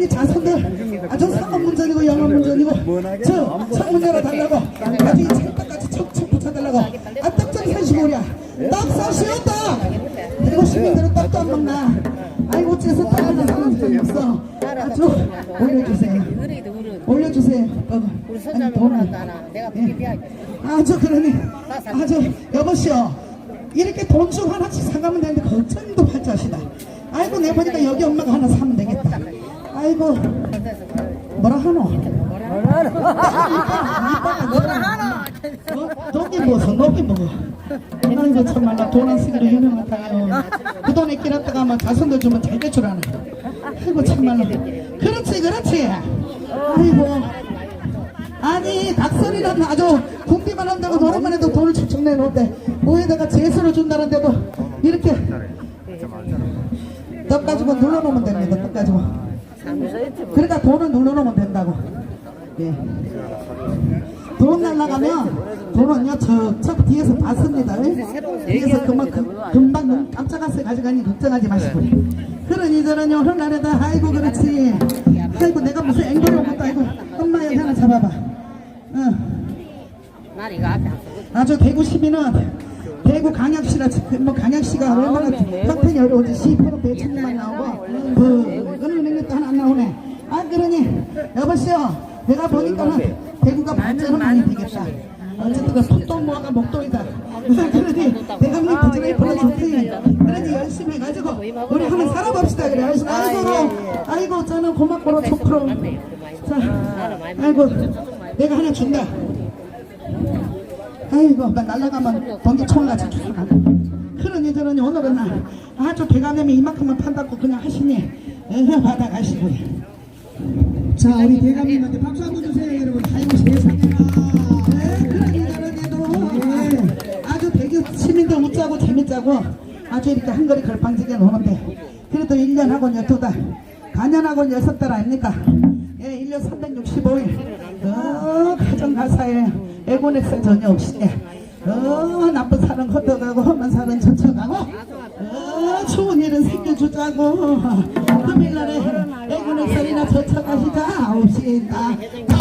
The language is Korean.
이 자손들 아주 상업 문전이고 영어 문전이고 저 창문 열어달라고 아주 이 찰떡같이 척척 붙여달라고 아 떡장 산시골이야 떡 사시오 떡 그리고 시민들은 떡도 안 먹나? 아이고 어째서 떡하는 사람들이 없어. 아주 올려주세요. 올려주세요. 떡을 우리 아니 손자는 돈을 몰랐다나 내가 그렇게 비하게 아주 그러니. 아주 여보시오. 이렇게 돈 좀 하나씩 사가면 되는데 걱정도 팔 자시다 아이고 내 보니까 여기 엄마가 하나 사면 되겠다 아이고 뭐라 하노? 뭐라 하노 너기 뭐서 너기 뭐고 아이고 참말로 돈안 쓰기로 유명하다요 그 돈에 끼놨다가 막 자손들 주면 잘 대출하네. 아이고 참말로 그렇지 그렇지. 아이고. 아니 닭소리는 아주 궁비만 한다고 노래만 해도 돈을 척척 내놓는데 뭐에다가 재수를 준다는데도 이렇게 떡 가지고 눌러놓으면 됩니다 떡 가지고 그러니까 돈을 눌러놓으면 된다고 예. 돈 날라가면 돈은요 척척 뒤에서 받습니다 예? 뒤에서 그만 금, 금방 눈 깜짝하세 가져가니 걱정하지 마시고 저러니 오늘 날에다 아이고 그렇지 아이고 내가 무슨 앵벌을 먹었다 아이고 엄마 여기 하나 잡아봐 응. 안 아주 대구 시민은 대구 강약시라 뭐 강약시가 얼마나 형편이 어려운지 시프로 배천만 나오고 그 은행에 또 하나 안 나오네 아 그러니 여보시오 내가 보니까는 대구가 발전은 많이 되겠다. 어쨌든 그 풋도 모아가 목도이다. 그러니 뭐 부지런히 테니 그러니 열심히 해가지고 우리 한번 살아봅시다 그래 아이고 아이고 저는 고맙고로 좋고로 자 아이고 내가 하나 준다. 아이고 나 날라가면 번개총같이 죽어나 그러니 저러니 오늘은 날 아주 되면 이만큼만 판다고 그냥 하시니 받아가시고요 자 우리 대감님한테 박수 한번 주세요 여러분. 아이고 세상에나 네, 그러니 저러니도 예, 아주 대구 시민들 웃자고 재밌자고 아주 이렇게 한거리 걸방지게 노는데 그래도 1년하고 12달 간년하고 6달 아닙니까? 예, 1년 365일. 어, 가정가사에 애고넥스 전혀 없이. 어, 나쁜 사람 걷어가고 험한 사람 젖혀가고. 어, 좋은 일은 생겨주자고. 금일날에 애고넥스이나 젖혀가시자. 없이다